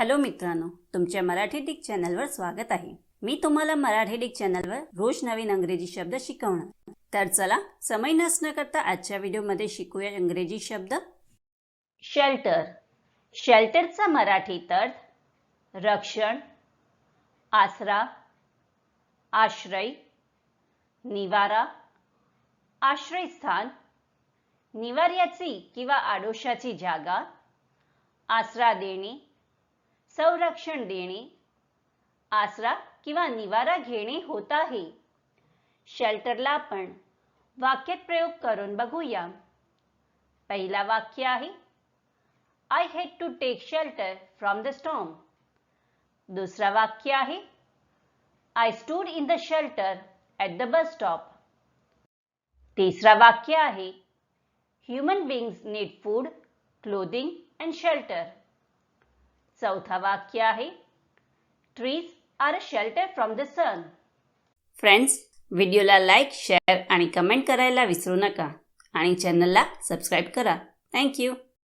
Hello मित्रांनो तुमच्या Marathi Dick चॅनलवर स्वागत आहे. मी तुम्हाला मराठी डिक चॅनलवर रोज नवीन अंग्रेजी शब्द शिकवणार. तर चला समय नसणं करता आजच्या व्हिडिओमध्ये शिकूया इंग्रजी शब्द. शेल्टर शेल्टरचा मराठीत अर्थ रक्षण आसरा आश्रय निवारा आश्रयस्थान निवार्याची किंवा आडोशाची जागा आसरा देणे संरक्षण देणे आसरा किंवा निवारा घेणे होत आहे. शेल्टरला आपण वाक्यात प्रयोग करून बघूया. पहिला वाक्य आहे I had to take shelter from the storm दुसरा वाक्य आहे I stood in the shelter at the bus stop तिसरा वाक्य आहे human beings need food clothing and shelter चौथा वाक्य आहे. Trees are a shelter from the sun friends व्हिडिओला लाईक शेअर आणि कमेंट करायला विसरू नका. आणि चॅनलला सबस्क्राईब करा. थँक्यू